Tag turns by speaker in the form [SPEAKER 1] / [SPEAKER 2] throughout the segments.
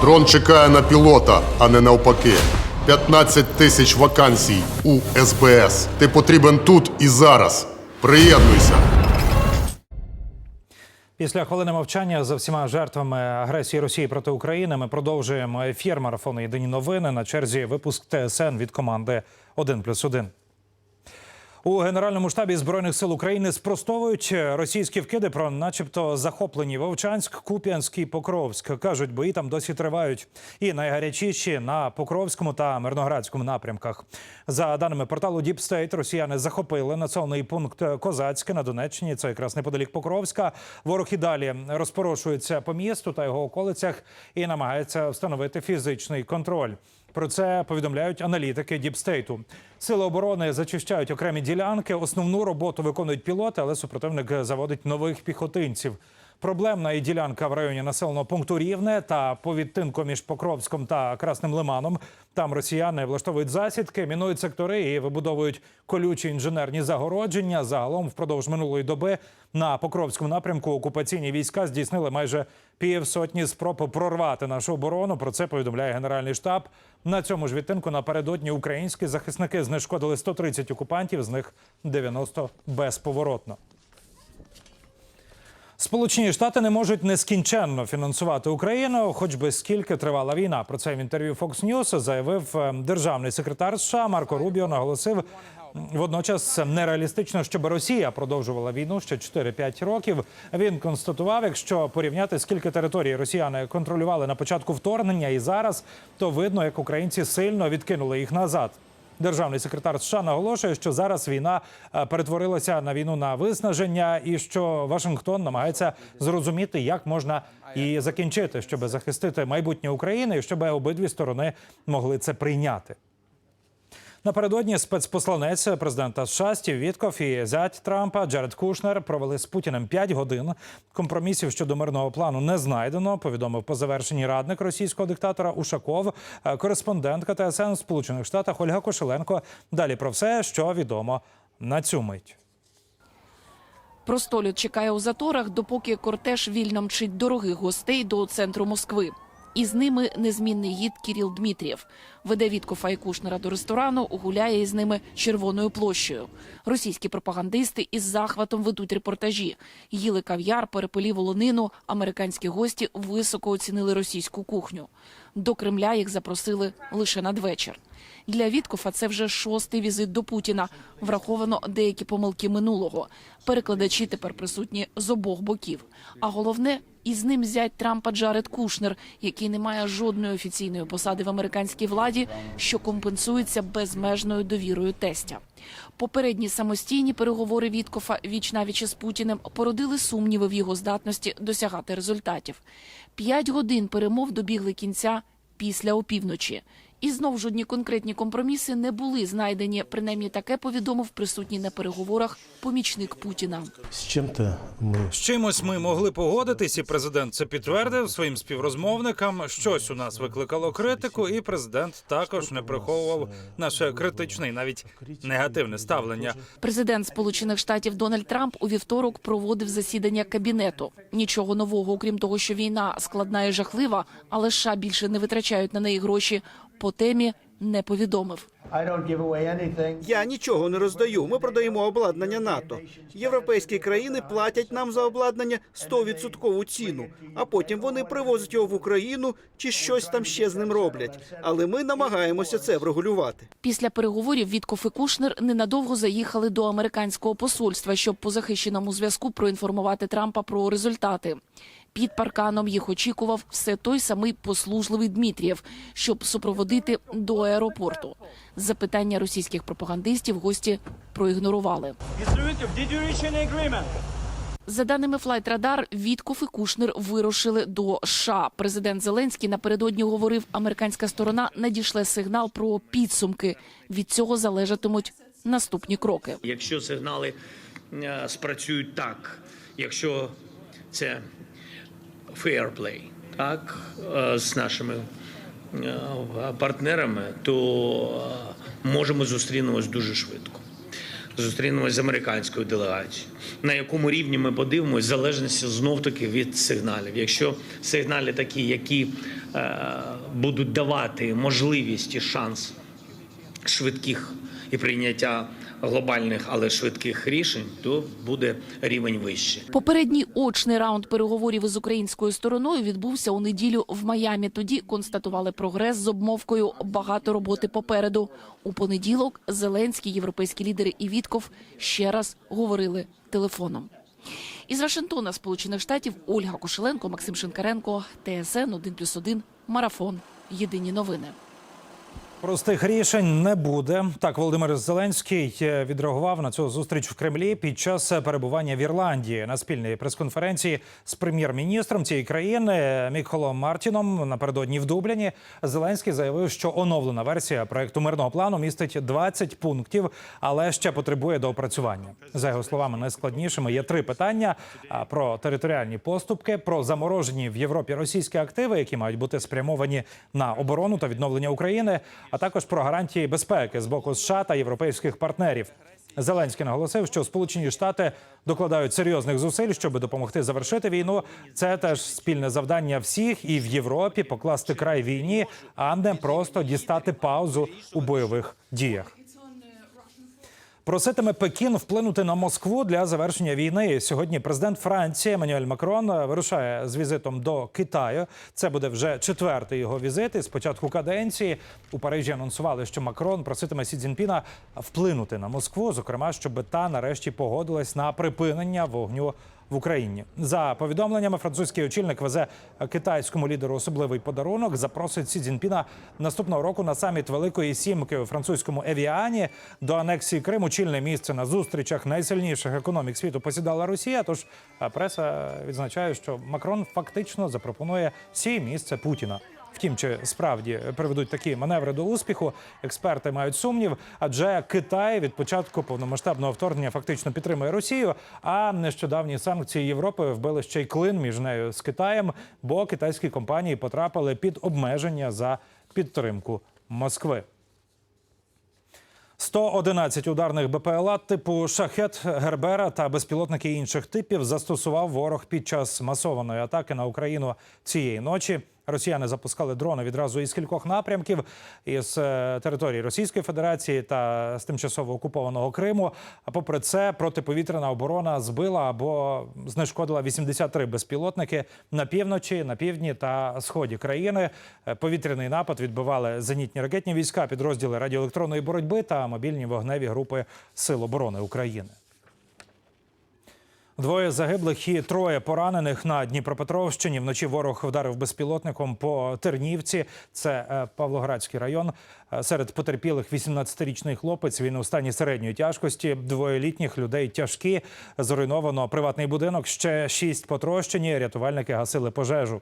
[SPEAKER 1] Дрон чекає на пілота, а не навпаки. 15 тисяч вакансій у СБС. Ти потрібен тут і зараз. Приєднуйся.
[SPEAKER 2] Після хвилини мовчання за всіма жертвами агресії Росії проти України ми продовжуємо ефір марафону Єдині новини на черзі випуск ТСН від команди 1+,1. У Генеральному штабі збройних сил України спростовують російські вкиди про, начебто, захоплені Вовчанськ, Куп'янськ і Покровськ. кажуть, бої там досі тривають. І найгарячіші на Покровському та Мирноградському напрямках. За даними порталу Deep State, росіяни захопили населений пункт Козацьке на Донеччині. Це якраз неподалік Покровська. Ворог і далі розпорошується по місту та його околицях і намагається встановити фізичний контроль. Про це повідомляють аналітики Діпстейту. Сили оборони зачищають окремі ділянки. Основну роботу виконують пілоти, але супротивник заводить нових піхотинців. Проблемна і ділянка в районі населеного пункту Рівне та по відтинку між Покровськом та Красним Лиманом. Там росіяни влаштовують засідки, мінують сектори і вибудовують колючі інженерні загородження. Загалом впродовж минулої доби на Покровському напрямку окупаційні війська здійснили майже півсотні спроб прорвати нашу оборону. Про це повідомляє Генеральний штаб. На цьому ж відтинку напередодні українські захисники знешкодили 130 окупантів, з них 90 безповоротно. Сполучені Штати не можуть нескінченно фінансувати Україну, хоч би скільки тривала війна. Про це в інтерв'ю Fox News заявив е, державний секретар США Марко Рубіо. Наголосив водночас нереалістично, щоб Росія продовжувала війну ще 4-5 років. Він констатував, якщо порівняти скільки територій росіяни контролювали на початку вторгнення і зараз, то видно, як українці сильно відкинули їх назад. Державний секретар США наголошує, що зараз війна е, перетворилася на війну на виснаження, і що Вашингтон намагається зрозуміти, як можна її закінчити, щоб захистити майбутнє України, і щоб обидві сторони могли це прийняти. Напередодні спецпосланець президента США Стів Вітков і зять Трампа Джеред Кушнер провели з Путіним 5 годин. Компромісів щодо мирного плану не знайдено. Повідомив по завершенні радник російського диктатора Ушаков, е, кореспондентка ТСН у Сполучених Штатах Ольга Кошеленко. Далі про все, що відомо на цю мить.
[SPEAKER 3] Простолюд чекає у заторах, допоки кортеж вільно мчить дорогих гостей до центру Москви. І з ними незмінний гід Кіріл Дмитрієв. Веде Віткофа і Кушнера до ресторану, гуляє із ними червоною площею. Російські пропагандисти із захватом ведуть репортажі. Їли кав'яр, перепелі волонину. Американські гості високо оцінили російську кухню. До Кремля їх запросили лише надвечір. Для Віткофа це вже шостий візит до Путіна. Враховано деякі помилки минулого. Перекладачі тепер присутні з обох боків. А головне, із ним зять Трампа Джаред Кушнер, який не має жодної офіційної посади в американській владі, що компенсується безмежною довірою тестя. Попередні самостійні переговори Віткофа віч навіч із Путіним породили сумніви в його здатності досягати результатів. П'ять годин перемов добігли кінця після опівночі. І знов жодні конкретні компроміси не були знайдені. Принаймні таке повідомив присутній на переговорах помічник Путіна.
[SPEAKER 4] З чим-то ми
[SPEAKER 2] З чимось ми могли погодитись, і президент це підтвердив своїм співрозмовникам. Щось у нас викликало критику, і президент також не приховував наше критичне і навіть негативне ставлення.
[SPEAKER 3] Президент Сполучених Штатів Дональд Трамп у вівторок проводив засідання кабінету. Нічого нового, окрім того, що війна складна і жахлива, але США більше не витрачають на неї гроші. По темі не повідомив.
[SPEAKER 5] Я нічого не роздаю. Ми продаємо обладнання НАТО. Європейські країни платять нам за обладнання 100% ціну, а потім вони привозять його в Україну чи щось там ще з ним роблять. Але ми намагаємося це врегулювати.
[SPEAKER 3] Після переговорів Віткоф і Кушнер ненадовго заїхали до американського посольства, щоб по захищеному зв'язку проінформувати Трампа про результати. Під парканом їх очікував все той самий послужливий Дмитрієв, щоб супроводити до аеропорту. Запитання російських пропагандистів гості проігнорували. За даними Flight Radar, і Кушнер вирушили до США. Президент Зеленський напередодні говорив, американська сторона надішле сигнал про підсумки. Від цього залежатимуть наступні кроки.
[SPEAKER 6] Якщо сигнали е, спрацюють так, якщо це fair play, так, е, з нашими е, партнерами, то е, можемо зустрінемось дуже швидко. зустрінемось з американською делегацією. На якому рівні ми подивимось, залежності знов таки від сигналів. Якщо сигнали такі, які е, будуть давати можливість і шанс швидких і прийняття глобальних, але швидких рішень, то буде рівень вищий.
[SPEAKER 3] Попередній очний раунд переговорів із українською стороною відбувся у неділю в Майамі. Тоді констатували прогрес з обмовкою багато роботи попереду. У понеділок Зеленський, європейські лідери і Вітков ще раз говорили телефоном. Із Вашингтона, Сполучених Штатів, Ольга Кошеленко, Максим Шинкаренко, ТСН 1+,1, Марафон. Єдині новини.
[SPEAKER 2] Простих рішень не буде. Так, Володимир Зеленський е, відреагував на цю зустріч в Кремлі під час перебування в Ірландії на спільній прес-конференції з прем'єр-міністром цієї країни Міколом Мартіном напередодні в Дубліні. Зеленський заявив, що оновлена версія проекту мирного плану містить 20 пунктів, але ще потребує доопрацювання. За його словами, найскладнішими є три питання: про територіальні поступки, про заморожені в Європі російські активи, які мають бути спрямовані на оборону та відновлення України, а також про гарантії безпеки з боку США та європейських партнерів. Зеленський наголосив, що Сполучені Штати докладають серйозних зусиль, щоб допомогти завершити війну. Це теж спільне завдання всіх і в Європі покласти край війні, а не просто дістати паузу у бойових діях. Проситиме Пекін вплинути на Москву для завершення війни. Сьогодні президент Франції Еммануель Макрон вирушає з візитом до Китаю. Це буде вже четвертий його візит. І з початку каденції у Парижі анонсували, що Макрон проситиме Сі Цзіньпіна вплинути на Москву, зокрема, щоб та нарешті погодилась на припинення вогню в Україні. За повідомленнями, французький очільник везе китайському лідеру особливий подарунок. Запросить Сі Цзіньпіна наступного року на саміт Великої Сімки у французькому Евіані. До анексії Криму чільне місце на зустрічах найсильніших економік світу посідала Росія. Тож преса відзначає, що Макрон фактично запропонує сі місце Путіна. Втім, чи справді приведуть такі маневри до успіху, експерти мають сумнів, адже Китай від початку повномасштабного вторгнення фактично підтримує Росію. А нещодавні санкції Європи вбили ще й клин між нею з Китаєм, бо китайські компанії потрапили під обмеження за підтримку Москви. 111 ударних БПЛА типу шахет Гербера та безпілотники інших типів застосував ворог під час масованої атаки на Україну цієї ночі. Росіяни запускали дрони відразу із кількох напрямків із е, території Російської Федерації та з тимчасово окупованого Криму. А попри це, протиповітряна оборона збила або знешкодила 83 безпілотники на півночі, на півдні та сході країни. Е, Повітряний напад відбивали зенітні ракетні війська, підрозділи радіоелектронної боротьби та мобільні вогневі групи Сил оборони України. Двоє загиблих і троє поранених на Дніпропетровщині. Вночі ворог вдарив безпілотником по Тернівці. Це е, Павлоградський район. Е, Серед потерпілих 18-річний хлопець. Він у стані середньої тяжкості. Двоє літніх людей тяжкі. Зруйновано приватний будинок. Ще шість потрощені. Рятувальники гасили пожежу.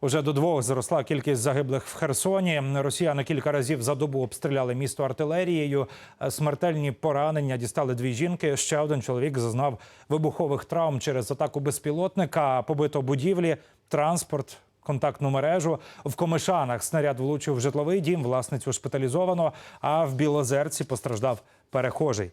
[SPEAKER 2] Уже до двох зросла кількість загиблих в Херсоні. Росіяни кілька разів за добу обстріляли місто артилерією. Смертельні поранення дістали дві жінки. Ще один чоловік зазнав вибухових травм через атаку безпілотника, побито будівлі, транспорт. Контактну мережу в Комишанах снаряд влучив в житловий дім. Власницю шпиталізовано. А в Білозерці постраждав перехожий.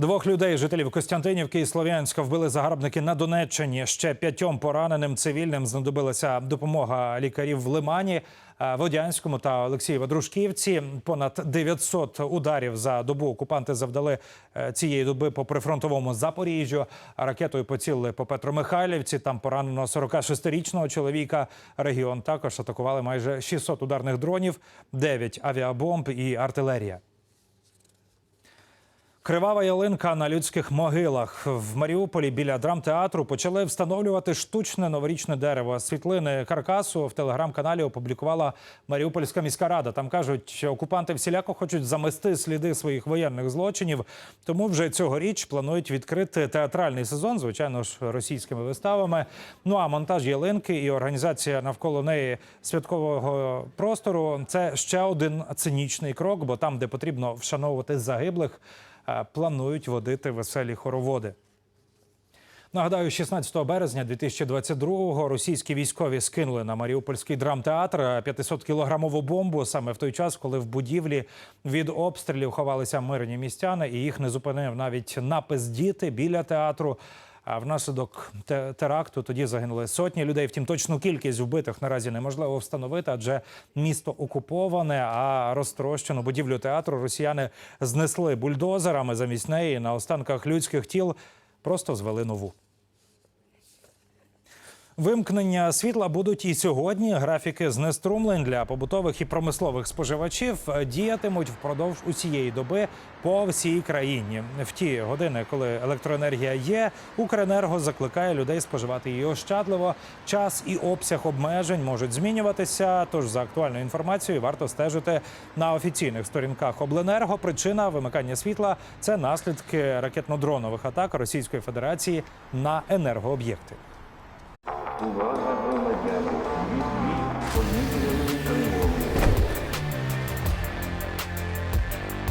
[SPEAKER 2] Двох людей, жителів Костянтинівки і Слов'янська, вбили загарбники на Донеччині. Ще п'ятьом пораненим цивільним знадобилася допомога лікарів в Лимані, е, Водянському та Олексієво-Дружківці. Понад 900 ударів за добу окупанти завдали е, цієї доби по прифронтовому Запоріжжю. Ракетою поцілили по Петромихайлівці. Там поранено 46-річного чоловіка. Регіон також атакували майже 600 ударних дронів, 9 авіабомб і артилерія. Кривава ялинка на людських могилах в Маріуполі біля драмтеатру почали встановлювати штучне новорічне дерево. Світлини каркасу в телеграм-каналі опублікувала Маріупольська міська рада. Там кажуть, що окупанти всіляко хочуть замести сліди своїх воєнних злочинів. Тому вже цьогоріч планують відкрити театральний сезон, звичайно ж, російськими виставами. Ну а монтаж ялинки і організація навколо неї святкового простору це ще один цинічний крок, бо там, де потрібно вшановувати загиблих, планують водити веселі хороводи. Нагадаю, 16 березня 2022-го російські військові скинули на Маріупольський драмтеатр 500-кілограмову бомбу саме в той час, коли в будівлі від обстрілів ховалися мирні містяни, і їх не зупинив навіть напис діти біля театру. Внаслідок теракту тоді загинули сотні людей. Втім, точну кількість вбитих наразі неможливо встановити, адже місто окуповане, а розтрощену будівлю театру росіяни знесли бульдозерами замість неї на останках людських тіл просто звели нову. Вимкнення світла будуть і сьогодні. Графіки знеструмлень для побутових і промислових споживачів е, діятимуть впродовж усієї доби по всій країні. В ті години, коли електроенергія є, Укренерго закликає людей споживати її ощадливо. Час і обсяг обмежень можуть змінюватися. Тож за актуальною інформацією варто стежити на офіційних сторінках Обленерго. Причина вимикання світла це наслідки ракетно-дронових атак Російської Федерації на енергооб'єкти.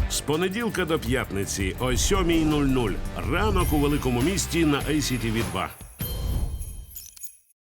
[SPEAKER 7] З понеділка до п'ятниці о 7.00. Ранок у великому місті на ICTV 2